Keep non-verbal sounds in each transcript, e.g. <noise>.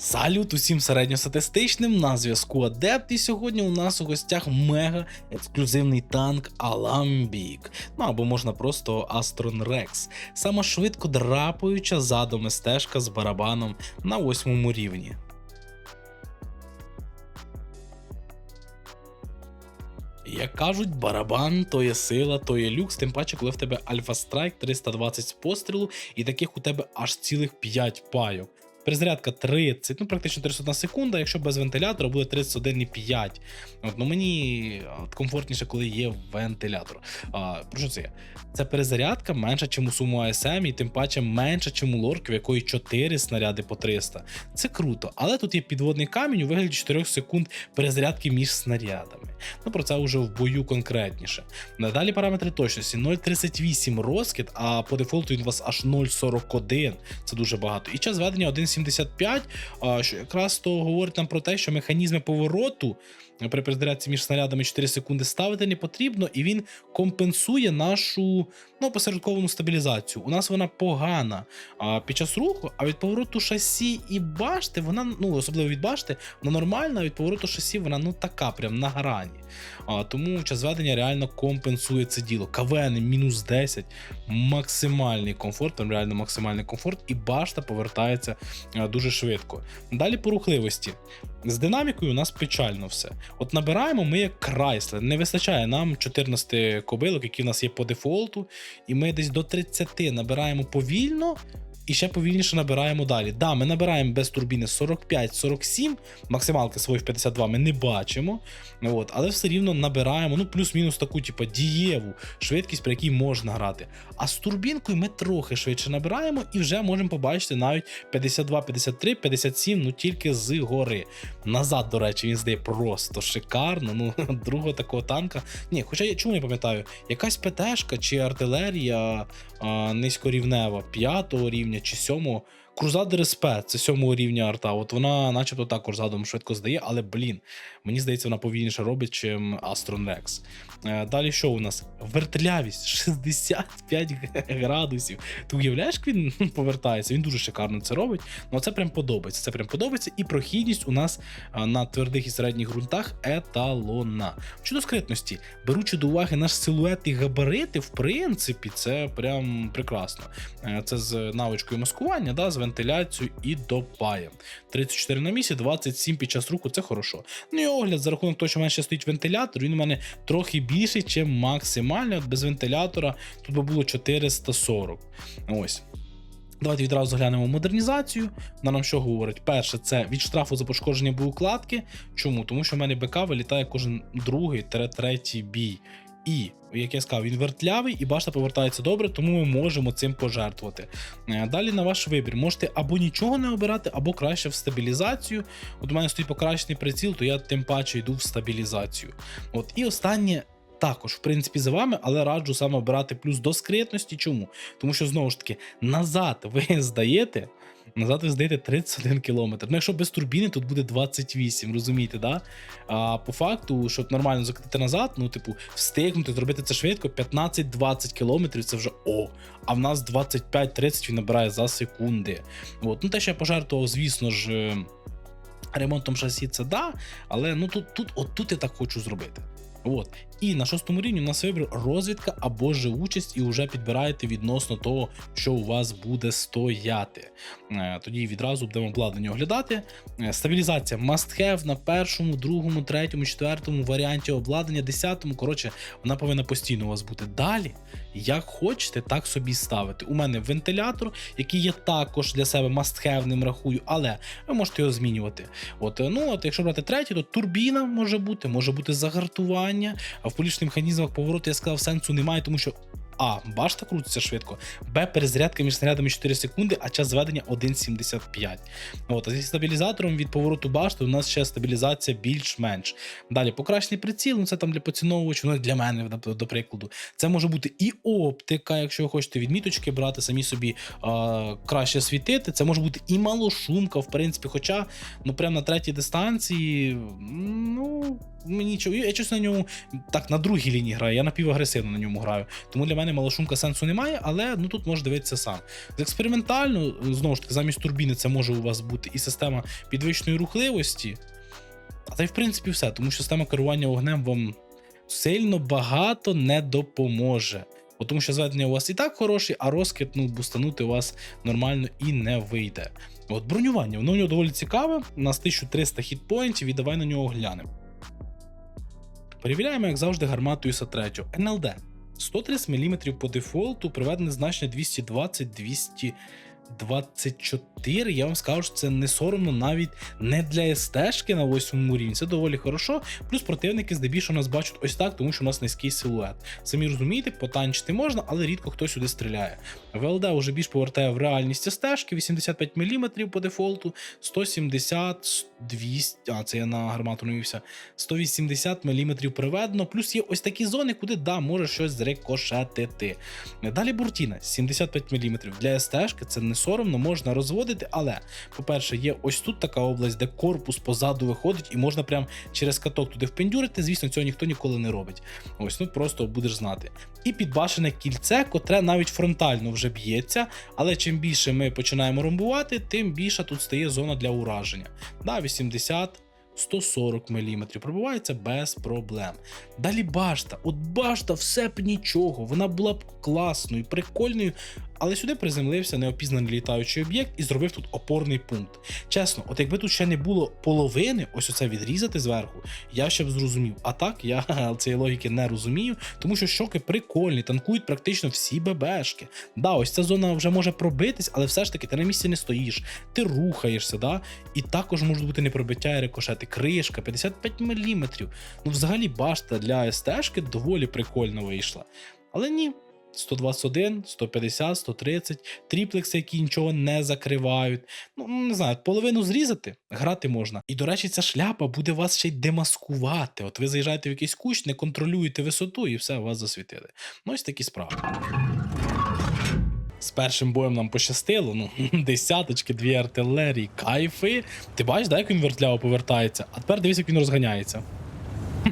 Салют усім середньостатистичним на зв'язку Адепт, і сьогодні у нас у гостях мега ексклюзивний танк Аламбік, ну або можна просто Астрон Рекс, сама швидко драпаюча задом стежка з барабаном на восьмому рівні. Як кажуть, барабан то є сила, то є люкс, тим паче, коли в тебе Альфа Страйк 320 з пострілу, і таких у тебе аж цілих 5 пайок. Перезарядка 30, ну практично 31 секунда. Якщо без вентилятора буде 31,5. От, ну Мені от, комфортніше, коли є вентилятор. А, Про що це є? Це перезарядка менша, ніж у суму АСМ, і тим паче менша, ніж у лорки, в якої 4 снаряди по 300. Це круто, але тут є підводний камінь у вигляді 4 секунд перезарядки між снарядами. Ну про це вже в бою конкретніше. Надалі параметри точності 0,38 розкид, а по дефолту він у вас аж 0,41. Це дуже багато. І час ведення 1,7. 75, що якраз то говорить нам про те, що механізми повороту при перезарядці між снарядами 4 секунди ставити не потрібно, і він компенсує нашу ну, посередковану стабілізацію. У нас вона погана а, під час руху, а від повороту шасі і башти, вона, ну особливо від башти, вона нормальна, а від повороту шасі вона ну така, прям на грані. А, тому час ведення реально компенсує це діло. КВН мінус 10, максимальний комфорт, там реально максимальний комфорт, і башта повертається а, дуже швидко. Далі по рухливості. З динамікою у нас печально все. От набираємо ми як Крайслер. Не вистачає нам 14 кобилок, які в нас є по дефолту, і ми десь до 30 набираємо повільно. І ще повільніше набираємо далі. Да, ми набираємо без турбіни 45-47, максималки свої в 52 ми не бачимо. От, але все рівно набираємо ну, плюс-мінус таку, типу, дієву швидкість, при якій можна грати. А з турбінкою ми трохи швидше набираємо і вже можемо побачити навіть 52, 53, 57, ну тільки з гори. Назад, до речі, він здає просто шикарно. Ну, <laughs> другого такого танка. Ні, хоча я чому не пам'ятаю, якась ПТшка чи артилерія а, низькорівнева, п'ятого рівня чи сьомого. Крузадер СП, це сьомого рівня арта. От вона, начебто, також задом швидко здає, але блін, мені здається, вона повільніше робить, чим Rex. Е, Далі що у нас? Вертлявість <laughs> 65 градусів. Ти уявляєш, як він повертається? Він дуже шикарно це робить. Ну це прям подобається. Це прям подобається. І прохідність у нас на твердих і середніх ґрунтах еталонна. Щодо скритності, беручи до уваги наш силует і габарити, в принципі, це прям прекрасно. Е, Це з навичкою маскування, да, з вентиляцією і допаєм. 34 на місці, 27 під час руху це хорошо. Ну і огляд за рахунок того, що в мене ще стоїть вентилятор, він у мене трохи більший, ніж максимальний. От без вентилятора тут би було 440. Ось. Давайте відразу заглянемо в модернізацію. Вона нам що говорить? Перше, це від штрафу за пошкодження боєкладки. Чому? Тому що в мене БК вилітає кожен другий третій бій. І, як я сказав, він вертлявий і башта повертається добре, тому ми можемо цим пожертвувати. Е, Далі на ваш вибір. Можете або нічого не обирати, або краще в стабілізацію. От у мене стоїть покращений приціл, то я тим паче йду в стабілізацію. От і останнє. Також, в принципі, за вами, але раджу саме обирати плюс до скритності. Чому? Тому що знову ж таки, назад ви <laughs> здаєте, назад ви здаєте 31 кілометр. Ну, якщо без турбіни, тут буде 28, розумієте, да? А по факту, щоб нормально закатити назад, ну, типу, встигнути, зробити це швидко, 15-20 кілометрів це вже о. А в нас 25-30 він набирає за секунди. От. Ну, те, що я пожертвував, звісно ж. е, Ремонтом шасі це да, але ну тут, тут, от тут я так хочу зробити. От. І на шостому рівні у нас вибір розвідка або живучість, і вже підбираєте відносно того, що у вас буде стояти. Е, Тоді відразу будемо обладнання оглядати. Е, Стабілізація must have на першому, другому, третьому, четвертому варіанті обладнання, десятому. Коротше, вона повинна постійно у вас бути. Далі, як хочете, так собі ставити. У мене вентилятор, який я також для себе must have ним рахую, але ви можете його змінювати. От, е, ну, от якщо брати третій, то турбіна може бути, може бути загартування. А в полічних механізмах повороту я сказав, сенсу немає, тому що. А, башта крутиться швидко. Б, перезарядка між снарядами 4 секунди, а час зведення 1,75. От, а зі стабілізатором від повороту башти у нас ще стабілізація більш-менш. Далі покращений приціл, ну це там для поціновувачів, ну для мене, до, прикладу. Це може бути і оптика, якщо ви хочете відміточки брати, самі собі а, краще світити. Це може бути і малошумка, в принципі, хоча ну прямо на третій дистанції, ну. Мені чого, я чесно на ньому так на другій лінії граю, я напівагресивно на ньому граю. Тому для мене мене малошумка сенсу немає, але ну тут можеш дивитися сам. Експериментально, знову ж таки, замість турбіни це може у вас бути і система підвищеної рухливості. А та й в принципі все, тому що система керування вогнем вам сильно багато не допоможе. Бо Тому що зведення у вас і так хороші, а розкид ну, бустанути у вас нормально і не вийде. От бронювання, воно у нього доволі цікаве. У нас 1300 хітпоінтів і давай на нього глянемо. Перевіряємо, як завжди, гармату іса 3 НЛД. 130 мм по дефолту, приведене значення 220 224. Я вам скажу, що це не соромно навіть не для СТшки на 8 рівні. Це доволі хорошо. Плюс противники здебільшого нас бачать ось так, тому що у нас низький силует. Самі розумієте, потанчити можна, але рідко хто сюди стріляє. ВЛД вже більш повертає в реальність стежки, 85 мм по дефолту, 170, 200, а це я на гармату навівся, 180 мм приведено, плюс є ось такі зони, куди да, може щось зрекошетити. Далі Буртіна, 75 мм. Для СТшки це не соромно, можна розводити, але, по-перше, є ось тут така область, де корпус позаду виходить, і можна прям через каток туди впендюрити. Звісно, цього ніхто ніколи не робить. Ось, ну просто будеш знати. І підбашене кільце, котре навіть фронтально вже б'ється, але чим більше ми починаємо ромбувати, тим більша тут стає зона для ураження. Да, 80. 140 мм пробивається без проблем. Далі башта. От башта, все б нічого. Вона була б класною, прикольною, але сюди приземлився неопізнаний літаючий об'єкт і зробив тут опорний пункт. Чесно, от якби тут ще не було половини, ось оце відрізати зверху, я ще б зрозумів. А так я <laughs> цієї логіки не розумію, тому що щоки прикольні, танкують практично всі ББшки. Да, ось ця зона вже може пробитись, але все ж таки ти на місці не стоїш, ти рухаєшся, да? і також можуть бути непробиття і рикошети. Кришка 55 мм. Ну, взагалі, башта для СТшки доволі прикольно вийшла. Але ні, 121, 150, 130, тріплекси, які нічого не закривають. Ну, не знаю, половину зрізати, грати можна. І, до речі, ця шляпа буде вас ще й демаскувати. От ви заїжджаєте в якийсь кущ, не контролюєте висоту і все, вас засвітили. Ну, ось такі справи. З першим боєм нам пощастило, ну, <laughs> десяточки, дві артилерії, кайфи. Ти бачиш, да, як він вертляво повертається? А тепер дивись, як він розганяється.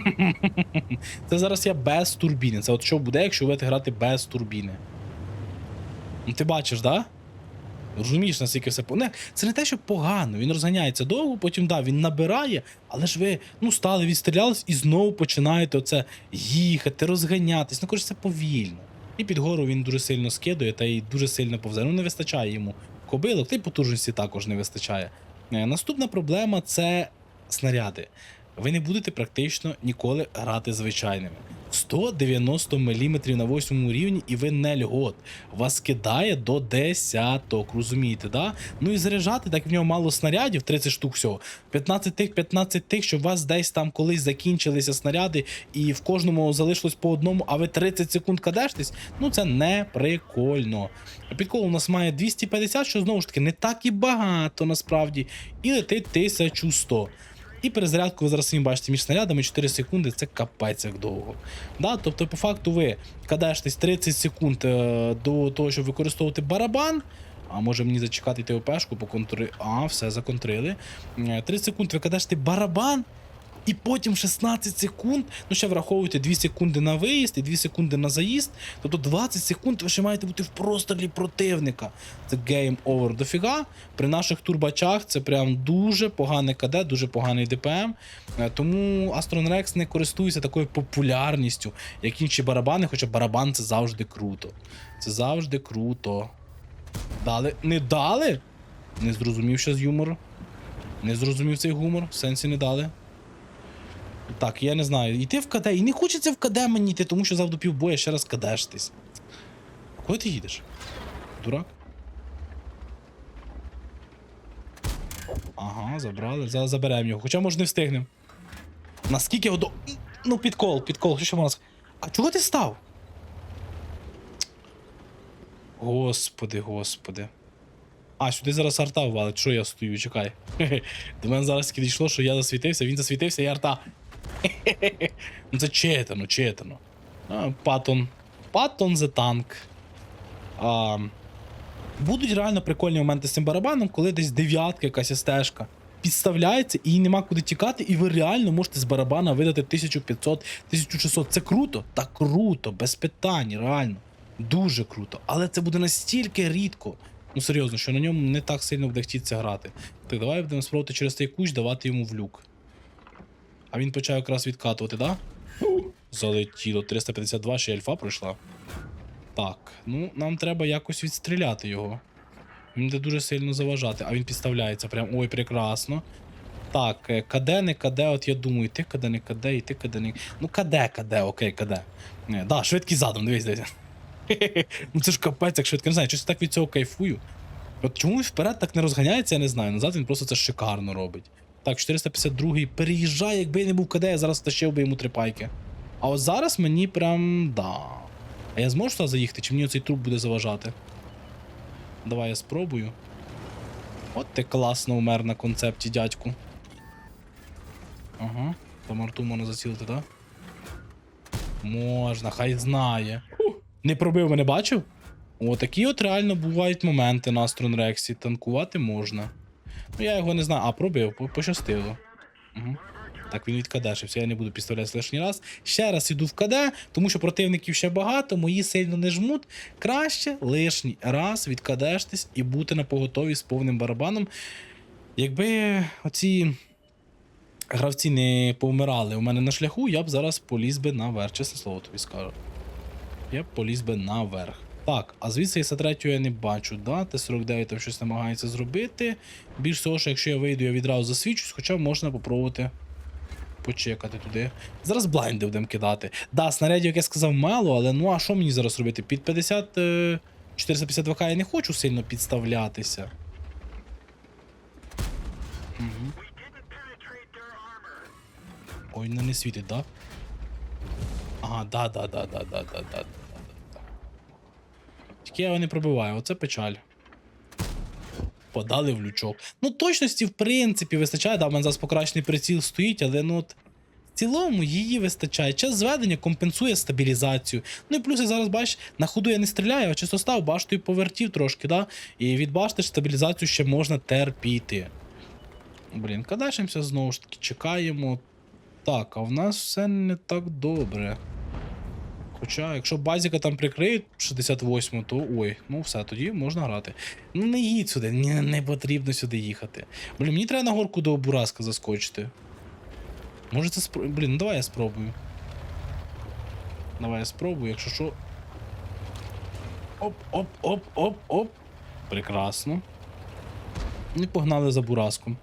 <laughs> Це зараз я без турбіни. Це от що буде, якщо будете грати без турбіни. Ну, ти бачиш, да? Розумієш, наскільки все не, Це не те, що погано. Він розганяється довго, потім да, він набирає, але ж ви ну, стали, відстрілялись і знову починаєте оце їхати, розганятись. Ну, коротше, це повільно. І під гору він дуже сильно скидує та й дуже сильно повзе. Ну, не вистачає йому кобилок, та й потужності також не вистачає. Е, Наступна проблема це снаряди. Ви не будете практично ніколи грати звичайними. 190 мм на 8 рівні, і ви не льгот. Вас кидає до десяток, розумієте, да? Ну і заряджати, так в нього мало снарядів, 30 штук всього. 15 тих, 15 тих, щоб у вас десь там колись закінчилися снаряди, і в кожному залишилось по одному, а ви 30 секунд кадештесь, ну це не прикольно. Підкол у нас має 250, що знову ж таки не так і багато насправді, і летить 1100. І перезарядку ви зараз самі бачите між снарядами 4 секунди це капець як довго. Да? Тобто, по факту, ви кадаєтесь 30 секунд е, до того, щоб використовувати барабан. А може мені зачекати ТОПшку по контри. А, все законтрили. Е, 30 секунд ви кадаште барабан, і потім 16 секунд. Ну, ще враховуйте 2 секунди на виїзд і 2 секунди на заїзд. Тобто 20 секунд ви ще маєте бути в просторі противника. Це гейм овер дофіга. При наших турбачах це прям дуже поганий КД, дуже поганий ДПМ. Е, Тому Astron Rex не користується такою популярністю, як інші барабани, хоча барабан це завжди круто. Це завжди круто. Дали. Не дали? Не зрозумів ще з юмору. Не зрозумів цей гумор, в сенсі не дали. Так, я не знаю. Йти в КД. І не хочеться в КД мені йти, тому що завжди півбоя ще раз кадештись. Куди ти їдеш? Дурак? Ага, забрали. Зараз заберемо його. Хоча може не встигнемо. Наскільки його до. Ну, підкол, підкол, що ще можна сказати? А чого ти став? Господи, господи. А, сюди зараз арта ввалить. Що я стою? Чекай. <laughs> До мене зараз таки дійшло, що я засвітився, він засвітився і арта. <laughs> Ну це четано. А, Паттон. Паттон the танк. Будуть реально прикольні моменти з цим барабаном, коли десь дев'ятка, якась стежка підставляється і нема куди тікати, і ви реально можете з барабана видати 1500, 1600. Це круто? Так круто, без питань, реально. Дуже круто. Але це буде настільки рідко. Ну серйозно, що на ньому не так сильно буде хотіться грати. Так, давай будемо спробувати через цей кущ давати йому в люк. А він почав якраз відкатувати, да? Залетіло. 352, ще альфа пройшла. Так, ну нам треба якось відстріляти його. Він буде дуже сильно заважати, а він підставляється прям. Ой, прекрасно. Так, е, КД, не КД, от я думаю, ти КД, не КД, і ти КД, не. Ну, КД, КД, окей, КД. Не, да, швидкий задом, дивись, дивись. <laughs> ну це ж капець, як швидко, не знаю, щось так від цього кайфую. От чому вперед так не розганяється, я не знаю. Назад він просто це шикарно робить. Так, 452-й переїжджає, якби я не був КД, я зараз тащив би йому три пайки. А от зараз мені прям. да. А я зможу туди заїхати, чи мені цей труп буде заважати? Давай я спробую. От ти класно умер на концепті, дядьку. Ага. Там арту можна зацілити, так? Да? Можна, хай знає. Не пробив мене, бачив? О, такі от реально бувають моменти на Астрон Рексі. Танкувати можна. Ну я його не знаю. А, пробив, пощастило. Угу. Так, він відкадешився, я не буду підставлятися лишній раз. Ще раз іду в КД, тому що противників ще багато, мої сильно не жмуть. Краще лишній раз відкадештесь і бути на поготові з повним барабаном. Якби оці гравці не повмирали у мене на шляху, я б зараз поліз би наверх, чесне слово тобі скажу. Я б поліз би наверх. Так, а звідси С3 я не бачу, да? Т-49 там щось намагається зробити. Більш того, що якщо я вийду, я відразу засвічусь, хоча можна попробувати почекати туди. Зараз блайнди будемо кидати. Да, снарядів, як я сказав, мало, але ну а що мені зараз робити? Під 50. е, 452к я не хочу сильно підставлятися. Угу. Ой, ну не світить, да? Ага, да, да, да, да, да, да, да, да, да. Тільки я його не пробиваю, оце печаль. Подали в лючок. Ну, точності, в принципі, вистачає. Да, в мене зараз покращений приціл стоїть, але ну от. В цілому її вистачає. Час зведення компенсує стабілізацію. Ну і плюс я зараз бачиш, на ходу я не стріляю, а чисто став баштою повертів трошки, да? І від башти стабілізацію ще можна терпіти. Блін, кадашимося знову ж таки, чекаємо. Так, а в нас все не так добре. Хоча, якщо базіка там прикриють 68, то ой, ну все, тоді можна грати. Ну не їдь сюди, не, не потрібно сюди їхати. Блін, мені треба на горку до Бураска заскочити. Може це спро... Блін, ну давай я спробую. Давай я спробую, якщо що. Оп, оп, оп, оп, оп. Прекрасно. І погнали за Бураском.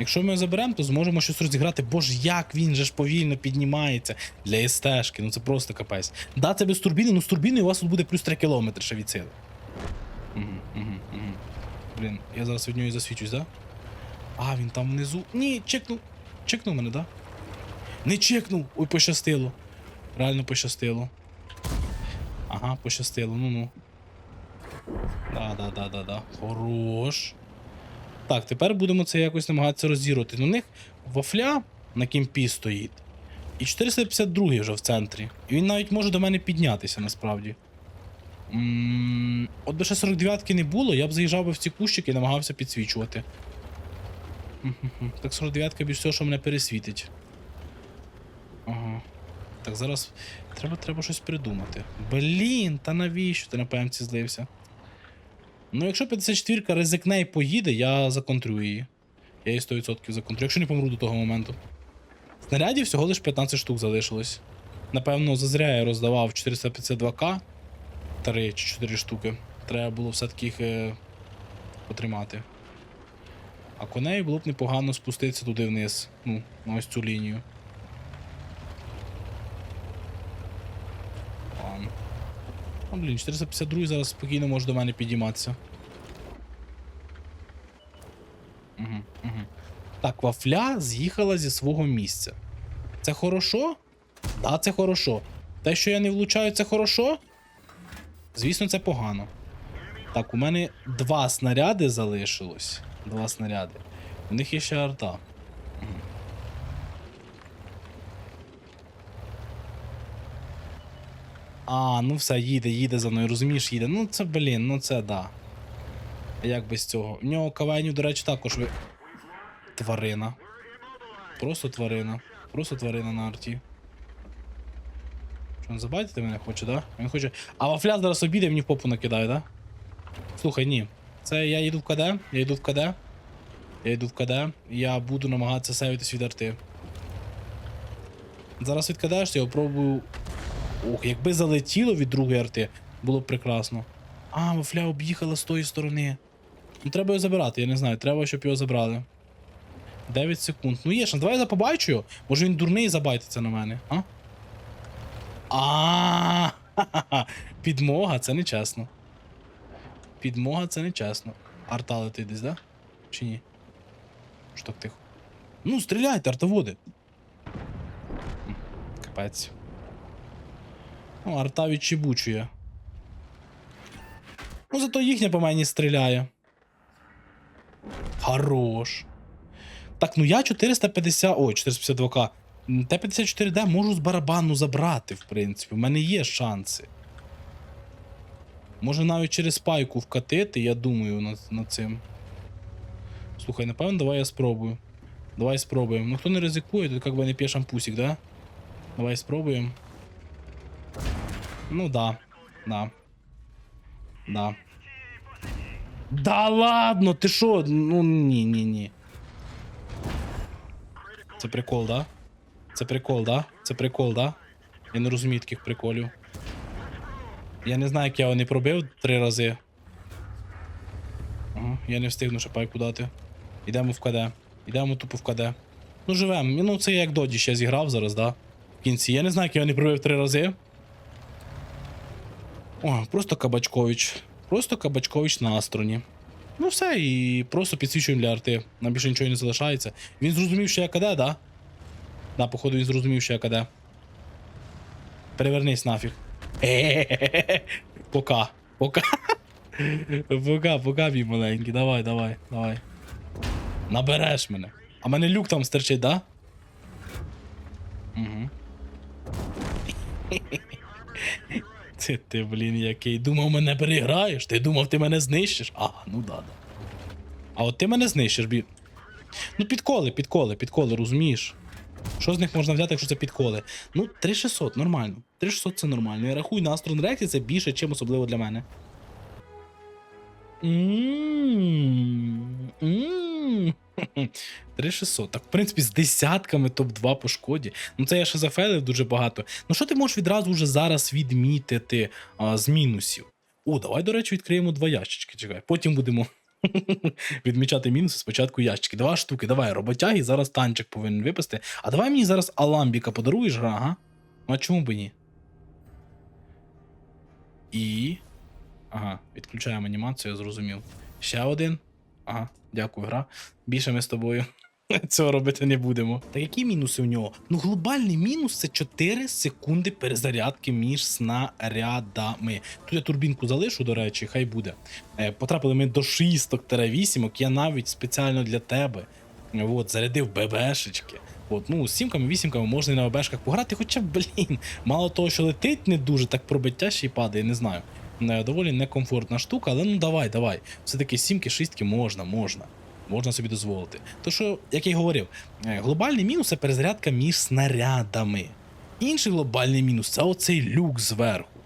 Якщо ми заберемо, то зможемо щось розіграти. Боже, як він же ж повільно піднімається для СТшки. Ну це просто капець. Да, це без турбіни, ну з турбіною у вас тут буде плюс 3 кілометри ще від сили. Блін, я зараз від нього і засвічусь, да? А, він там внизу. Ні, чекнув. Чекнув мене, да? Не чекнув! Ой, пощастило. Реально пощастило. Ага, пощастило, ну-ну. Да, да, да, да, да. Хорош. Так, тепер будемо це якось намагатися розірвати. У них вафля на кімпі стоїть. І 452 вже в центрі. І він навіть може до мене піднятися насправді. От би ще 49-ки не було, я б заїжджав би в ці кущики і намагався підсвічувати. Так 49-ка більш всього, що мене пересвітить. Ага. Так, зараз треба, треба щось придумати. Блін, та навіщо ти на ПМці злився? Ну, якщо 54-ка ризикне і поїде, я законтрю її. Я її 100% законтрю, якщо не помру до того моменту. Снарядів всього лише 15 штук залишилось. Напевно, зазря я роздавав 452к 3 чи 4 штуки. Треба було все-таки їх е, потримати. А коней було б непогано спуститися туди вниз. Ну, на ось цю лінію. Ладно. О, блін, 452 зараз спокійно може до мене підійматися. Угу, угу. Так, вафля з'їхала зі свого місця. Це хорошо? Да, це хорошо. Те, що я не влучаю, це хорошо? Звісно, це погано. Так, у мене два снаряди залишилось. Два снаряди. У них є ще арта. А, ну все, їде, їде за мною, розумієш, їде. Ну це, блін, ну це да. Як без цього? У нього кавайню, до речі, також ви. Тварина. Просто тварина. Просто тварина на арті. Що забайтити мене хоче, да? Він хоче. А вафля зараз обіде мені в попу накидає, да? Слухай, ні. Це я йду в КД, я йду в КД. Я йду в КД, я буду намагатися сейвитись від арти. Зараз відкидаєш, я пробую. Ох, якби залетіло від другої арти, було б прекрасно. А, вафля об'їхала з тої сторони. Ну треба його забирати, я не знаю, треба, щоб його забрали. 9 секунд. Ну є шанс, давай я побачу його. Може він дурний забайтиться на мене, а? А. Підмога, це не чесно. Підмога це не чесно. Арта летить десь, да? Чи ні? Що так тихо? Ну, стріляйте, артоводи. Капець. Ну, арта відчебучує. Ну, зато їхня по мені стріляє. Хорош. Так, ну я 450. Ой, 452к. Т-54Д можу з барабану забрати, в принципі. У мене є шанси. Може навіть через пайку вкатити, я думаю над, над цим. Слухай, напевно, давай я спробую. Давай спробуємо. Ну хто не ризикує, то как бы не п'є шампусик, да? Давай спробуємо. Ну да. Да. Да. Да ладно, ти що? Ну ні, ні, ні. Це прикол, да? Це прикол, да? Це прикол, да? Я не розумію таких приколів. Я не знаю, як я його не пробив три рази. Ага, я не встигну ще пайку дати. Йдемо в КД. Йдемо тупо в КД. Ну живем. Ну це я як доді ще зіграв зараз, да? В кінці. Я не знаю, як я його не пробив три рази. О, просто Кабачкович. Просто Кабачкович на Астроні. Ну все, і просто підсвічуємо для арти. Нам більше нічого не залишається. Він зрозумів, що я КД, да? Да, походу він зрозумів, що я КД. Перевернись нафіг. <laughs> Пока. Пока. <laughs> Пока, пока, мій маленький. Давай, давай, давай. Набереш мене. А мене люк там стерчить, да? Угу. <laughs> Це ти, блін, який. Думав, мене переграєш? Ти думав, ти мене знищиш? А, ну да, да. А от ти мене знищиш, бі. Ну, підколи, підколи, підколи, розумієш? Що з них можна взяти, якщо це підколи? Ну, 3600, нормально. 3600 це нормально. Я рахую, на Astroneer Reacti це більше, чим особливо для мене. М, м. <laughs> 3600. Так, в принципі, з десятками топ-2 по шкоді. Ну це я ще зафейлив дуже багато. Ну що ти можеш відразу вже зараз відмітити а, з мінусів? О, давай, до речі, відкриємо два ящички. Чекай. Потім будемо <laughs> відмічати мінуси спочатку ящики. Два штуки, давай, роботяги, зараз танчик повинен випасти. А давай мені зараз аламбіка подаруєш, гра, ага? Ну а чому б ні? І. Ага, відключаємо анімацію, я зрозумів. Ще один. Ага, дякую, гра. Більше ми з тобою <laughs> цього робити не будемо. Так які мінуси у нього? Ну, глобальний мінус це 4 секунди перезарядки між снарядами. Тут я турбінку залишу, до речі, хай буде. Е, Потрапили ми до шісток вісімок. Я навіть спеціально для тебе от, зарядив ББшечки. От, ну, з сімками, вісімками можна і на ББшках пограти, хоча, блін, мало того, що летить не дуже, так пробиття ще й падає, не знаю. Е, Доволі некомфортна штука, але ну давай, давай. Все-таки сімки, шістки можна, можна. Можна собі дозволити. То що, як я й говорив, е, глобальний мінус це перезарядка між снарядами. Інший глобальний мінус це оцей люк зверху.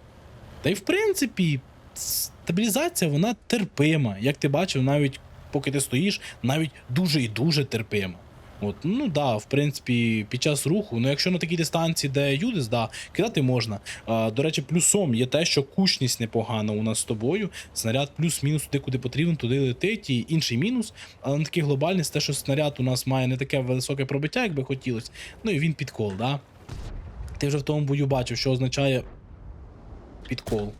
Та й в принципі, стабілізація вона терпима. Як ти бачив, навіть поки ти стоїш, навіть дуже і дуже терпима. От, ну да, в принципі, під час руху, ну якщо на такій дистанції, де Юдис, да, кидати можна. А, до речі, плюсом є те, що кучність непогана у нас з тобою. Снаряд плюс-мінус туди, куди потрібен, туди летить. І інший мінус, але на такий глобальний, те, що снаряд у нас має не таке високе пробиття, як би хотілося. Ну і він підкол, да? Ти вже в тому бою бачив, що означає підкол.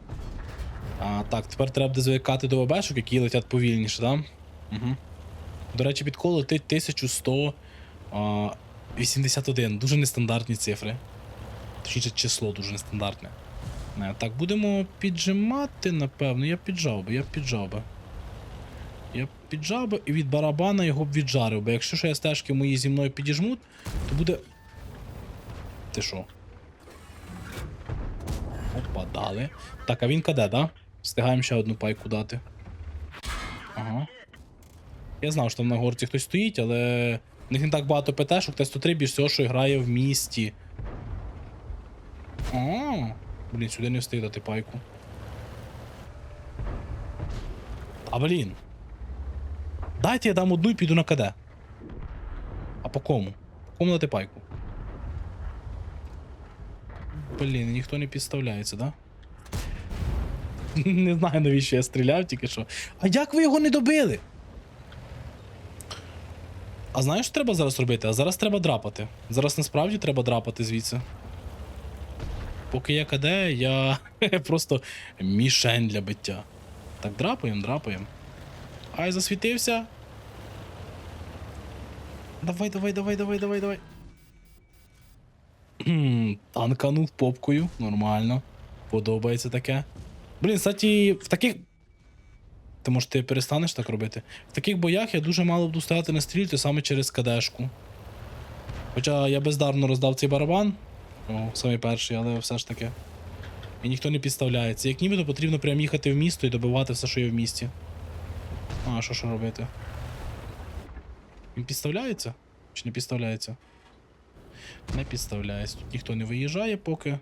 А, так, тепер треба буде звикати до ВБшок, які летять повільніше, да? Угу. До речі, підкол летить 1100. А, 81. Дуже нестандартні цифри. Точніше, число дуже нестандартне. Е, Так, будемо піджимати, напевно. Я піджав би, я піджав би. Я піджав би і від барабана його б віджарив, бо якщо ще стежки мої зі мною підіжмуть, то буде. Ти що? Опа, дали. Так, а він каде, да? Встигаємо ще одну пайку дати. Ага. Я знав, що там на горці хтось стоїть, але в них не так багато ПТшок, Т-103 більш всього, що грає в місті. О, блін, сюди не встиг дати пайку. А блін. Дайте я дам одну і піду на КД. А по кому? По кому дати пайку? Блін, ніхто не підставляється, да? <laughs> Не знаю, навіщо я стріляв тільки що. А як ви його не добили? А знаєш, що треба зараз робити? А зараз треба драпати. Зараз насправді треба драпати звідси. Поки я КД, я <laughs> просто мішень для биття. Так, драпаємо, драпаємо. Ай, засвітився. Давай, давай, давай, давай, давай, давай. <clears throat> Танканув попкою. Нормально. Подобається таке. Блін, кстати, в таких. Ти може ти перестанеш так робити? В таких боях я дуже мало буду стояти на стрільці саме через КДшку. Хоча я бездарно роздав цей барабан. О, самий перший, але все ж таки. І ніхто не підставляється. Як нібито потрібно прям їхати в місто і добивати все, що є в місті. А, що ж робити? Він підставляється? Чи не підставляється? Не підставляється. Тут ніхто не виїжджає поки.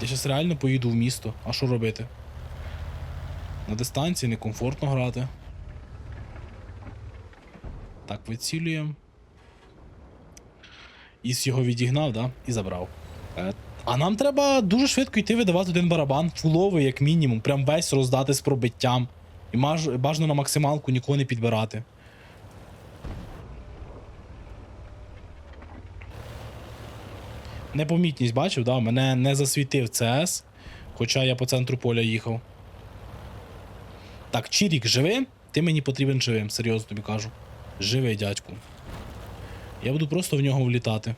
Я зараз реально поїду в місто. А що робити? На дистанції некомфортно грати. Так, вицілюємо. Іс його відігнав, да? І забрав. Е, А нам треба дуже швидко йти видавати один барабан, фуловий, як мінімум, прям весь роздати з пробиттям. І бажано на максималку нікого не підбирати. Непомітність бачив, да? Мене не засвітив ЦС, хоча я по центру поля їхав. Так, Чірік живий? Ти мені потрібен живим, серйозно тобі кажу. Живий, дядьку. Я буду просто в нього влітати.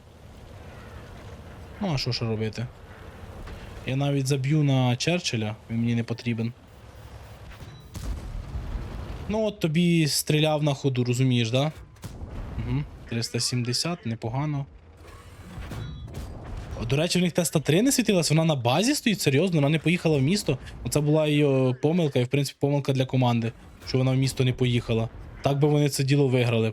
Ну, а що ж робити? Я навіть заб'ю на Черчилля, він мені не потрібен. Ну, от тобі стріляв на ходу, розумієш, да? Угу. 370, непогано. До речі, в них теста 3 не світилась, вона на базі стоїть, серйозно, вона не поїхала в місто. Оце була її помилка, і в принципі помилка для команди, що вона в місто не поїхала. Так би вони це діло виграли.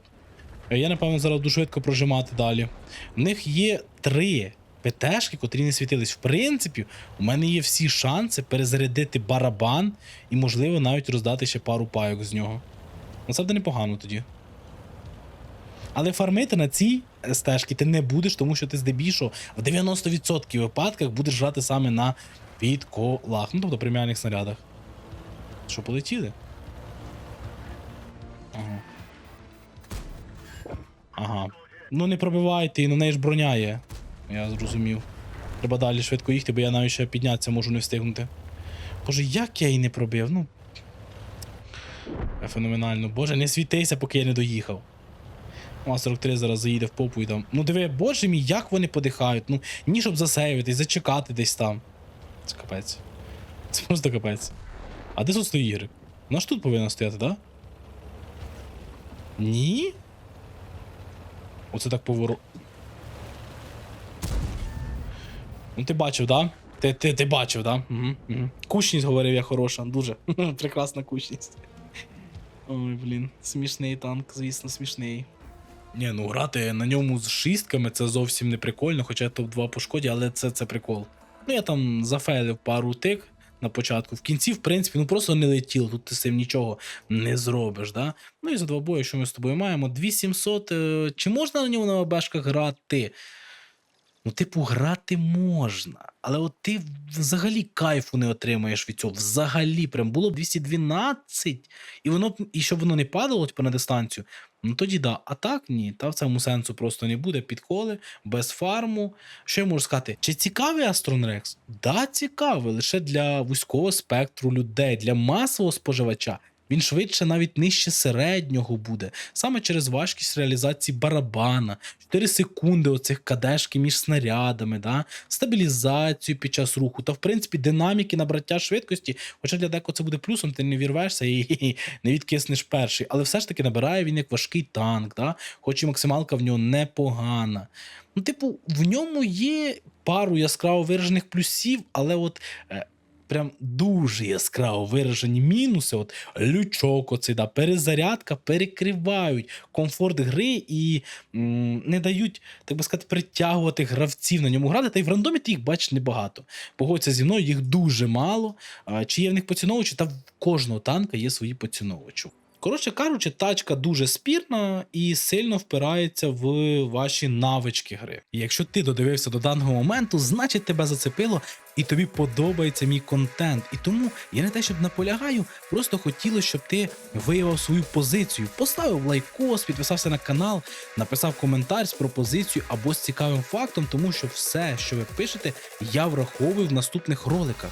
Е, Я, напевно, зараз буду швидко прожимати далі. В них є три ПТшки, котрі не світились. В принципі, у мене є всі шанси перезарядити барабан і, можливо, навіть роздати ще пару пайок з нього. Ну, це буде непогано тоді. Але фармити на цій е, стежці ти не будеш, тому що ти здебільшого в 90% випадках будеш грати саме на підколах. Ну, тобто преміальних снарядах. Що, полетіли? Ага. Ага. Ну не пробивайте, і на неї ж броня є. Я зрозумів. Треба далі швидко їхати, бо я навіть ще піднятися можу не встигнути. Боже, як я її не пробив? Ну. Феноменально. Боже, не світися, поки я не доїхав. А 43 зараз заїде в попу і там. Ну диви, боже мій, як вони подихають. Ну, ні, щоб засейвитись, зачекати десь там. Це капець. Це просто капець. А де тут стоїть ігри? Вона ж тут повинна стояти? Да? Ні? Оце так поворот. Ну ти бачив, да? Ти, ти, ти бачив, да? Угу, угу. Кучність говорив я хороша, <laughs> дуже. Прекрасна кучність. Ой, блін, смішний танк, звісно, смішний. Ні, ну грати на ньому з шістками це зовсім не прикольно, хоча топ-2 по шкоді, але це, це прикол. Ну я там зафейлив пару тик на початку. В кінці, в принципі, ну просто не летіло, тут ти з цим нічого не зробиш. Да? Ну і за два бої, що ми з тобою маємо? 2700. е, Чи можна на ньому на ОБшках грати? Ну, типу, грати можна, але от ти взагалі кайфу не отримаєш від цього. Взагалі, прям було б 212, і воно і щоб воно не падало типу, на дистанцію, ну тоді да. А так ні, та в цьому сенсу просто не буде. Підколи, без фарму. Що я можу сказати? Чи цікавий Астрон Рекс? Да, цікавий, лише для вузького спектру людей, для масового споживача. Він швидше навіть нижче середнього буде, саме через важкість реалізації барабана, 4 секунди оцих кадешки між снарядами, да? стабілізацію під час руху та, в принципі, динаміки набраття швидкості. Хоча для декого це буде плюсом, ти не вірвешся і <laughs> не відкиснеш перший. Але все ж таки набирає він як важкий танк, да? хоч і максималка в нього непогана. Ну, типу, в ньому є пару яскраво виражених плюсів, але от. Прям дуже яскраво виражені мінуси. От лючок, оцей, да, перезарядка перекривають комфорт гри і м, не дають, так би сказати, притягувати гравців на ньому грати. Та й в рандомі ти їх бачиш небагато. Погодься зі мною, їх дуже мало. А, Чи є в них поціновувачі? Та в кожного танка є свої поціновувачі. Коротше кажучи, тачка дуже спірна і сильно впирається в ваші навички гри. Якщо ти додивився до даного моменту, значить тебе зацепило і тобі подобається мій контент. І тому я не те, щоб наполягаю, просто хотілося, щоб ти виявив свою позицію, поставив лайкос, підписався на канал, написав коментар з пропозицією або з цікавим фактом, тому що все, що ви пишете, я враховую в наступних роликах.